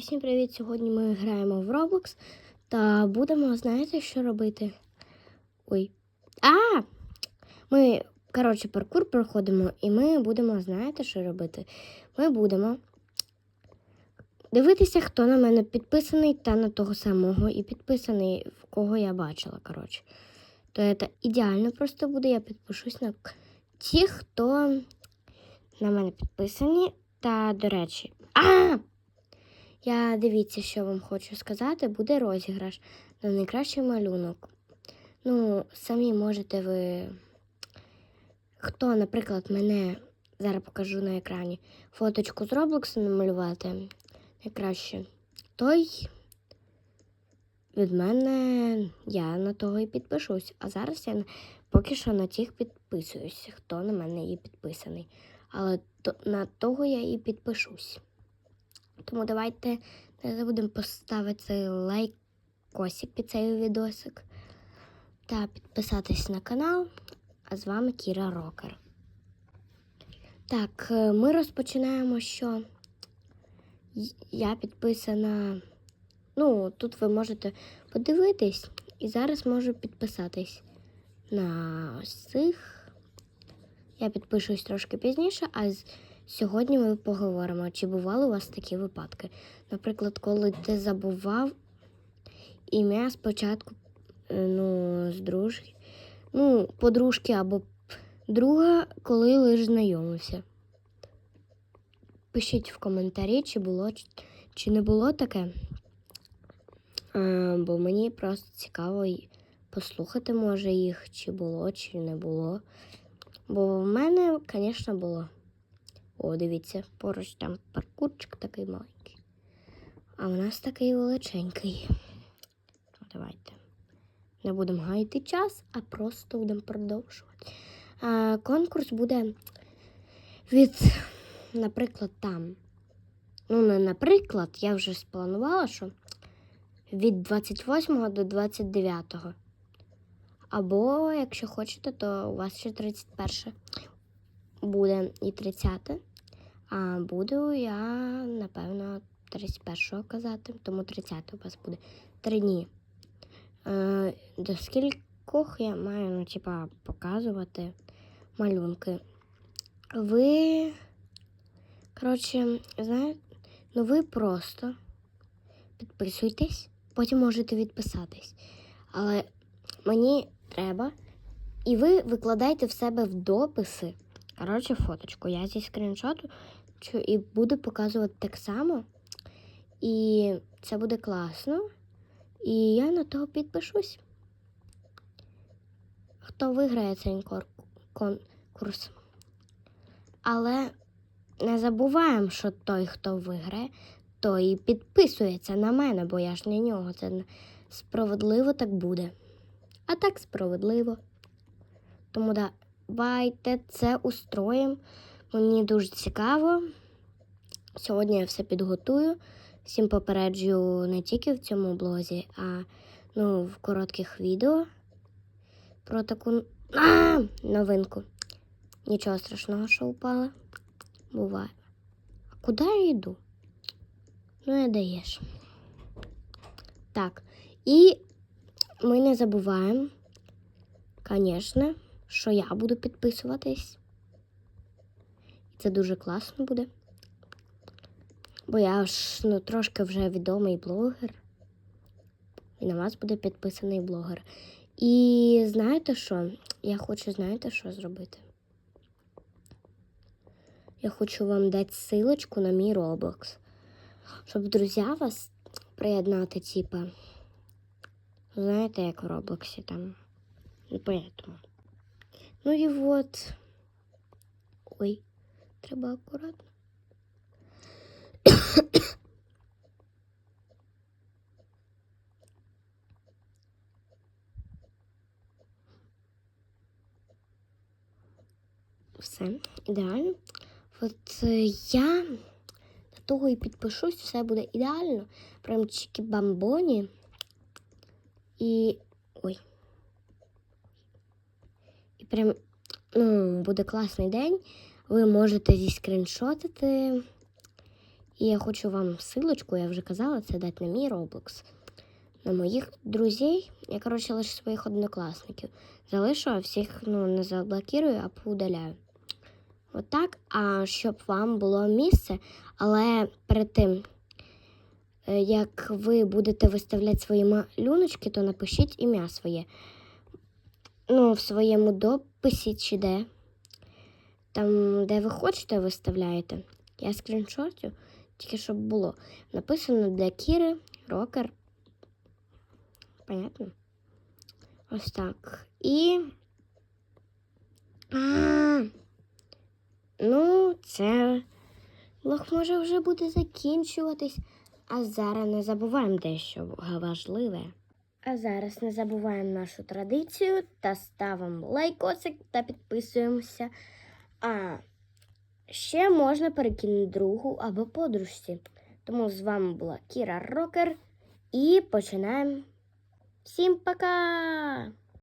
всім привіт! Сьогодні ми граємо в Roblox та будемо, знаєте, що робити? Ой. А! Ми, коротше, паркур проходимо, і ми будемо, знаєте, що робити? Ми будемо дивитися, хто на мене підписаний, та на того самого і підписаний, в кого я бачила, коротше. То це ідеально просто буде. Я підпишусь на тих, хто на мене підписані. Та, до речі, а! Я дивіться, що вам хочу сказати. Буде розіграш на найкращий малюнок. Ну, самі можете ви. Хто, наприклад, мене зараз покажу на екрані фоточку з Роблоксу намалювати найкраще, той від мене я на того і підпишусь. А зараз я поки що на тих підписуюсь, хто на мене і підписаний. Але на того я і підпишусь. Тому давайте не забудемо поставити лайкосик під цей відосик та підписатись на канал. А з вами Кіра Рокер. Так, е, ми розпочинаємо, що я підписана. Ну, тут ви можете подивитись, і зараз можу підписатись на ось цих. Я підпишусь трошки пізніше, а з- сьогодні ми поговоримо, чи бували у вас такі випадки. Наприклад, коли ти забував ім'я спочатку е, ну, з дружки, ну, подружки або друга, коли лише знайомився. Пишіть в коментарі, чи було чи- не було таке. Е, бо мені просто цікаво послухати, може, їх, чи було, чи не було. Бо в мене, звісно, було. О, дивіться, поруч там паркурчик такий маленький. А в нас такий величенький. Ну, Давайте. Не будемо гаяти час, а просто будемо продовжувати. А, конкурс буде від, наприклад, там. Ну, не наприклад, я вже спланувала, що від 28 до 29. Або, якщо хочете, то у вас ще 31 буде і 30. А буду я, напевно, 31-го казати, тому 30 у вас буде 3 дні. Е, до скількох я маю, ну, типа, показувати малюнки. Ви, коротше, знаєте, ну ви просто підписуйтесь, потім можете відписатись. Але мені треба. І ви викладайте в себе в дописи. Коротше, фоточку. Я зі скріншоту і буду показувати так само. І це буде класно. І я на того підпишусь. Хто виграє цей конкурс. Але не забуваємо, що той, хто виграє, той і підписується на мене, бо я ж на нього. Це справедливо так буде. А так справедливо. Тому давайте це устроїмо. Мені дуже цікаво. Сьогодні я все підготую. Всім попереджую не тільки в цьому блозі, а ну, в коротких відео про таку а! новинку. Нічого страшного, що упала. Буває. А куди я йду? Ну, не даєш. Так. І ми не забуваємо, звісно, що я буду підписуватись. І це дуже класно буде. Бо я ж ну, трошки вже відомий блогер. І на вас буде підписаний блогер. І знаєте що? Я хочу, знаєте, що зробити? Я хочу вам дати силочку на мій Roblox. Щоб друзі вас приєднати, типа. Знаєте, як в Роблоксі там. Ну, поэтому. Ну і вот. Ой, треба акуратно. Все, ідеально. От е, я до того і підпишусь, все буде ідеально. Прям чики-бамбоні. І. Ой. Прям ну, буде класний день. Ви можете зіскріншотити І я хочу вам силочку, я вже казала, це дати на мій Roblox. На моїх друзей, я, коротше, лише своїх однокласників. Залишу, а всіх ну, не заблокирую, а поудаляю. Отак, а щоб вам було місце, але перед тим, е, як ви будете виставляти свої малюночки, то напишіть ім'я своє. Ну, в своєму дописі чи де. Там, де ви хочете, виставляєте. Я скріншотю, тільки щоб було. Написано для Кіри, рокер. Понятно? Ось так. І. А, ну, це влог може вже буде закінчуватись. А зараз не забуваємо дещо важливе. А зараз не забуваємо нашу традицію та ставимо лайкосик та підписуємося. А ще можна перекинути другу або подружці. Тому з вами була Кіра Рокер і починаємо. Всім пока!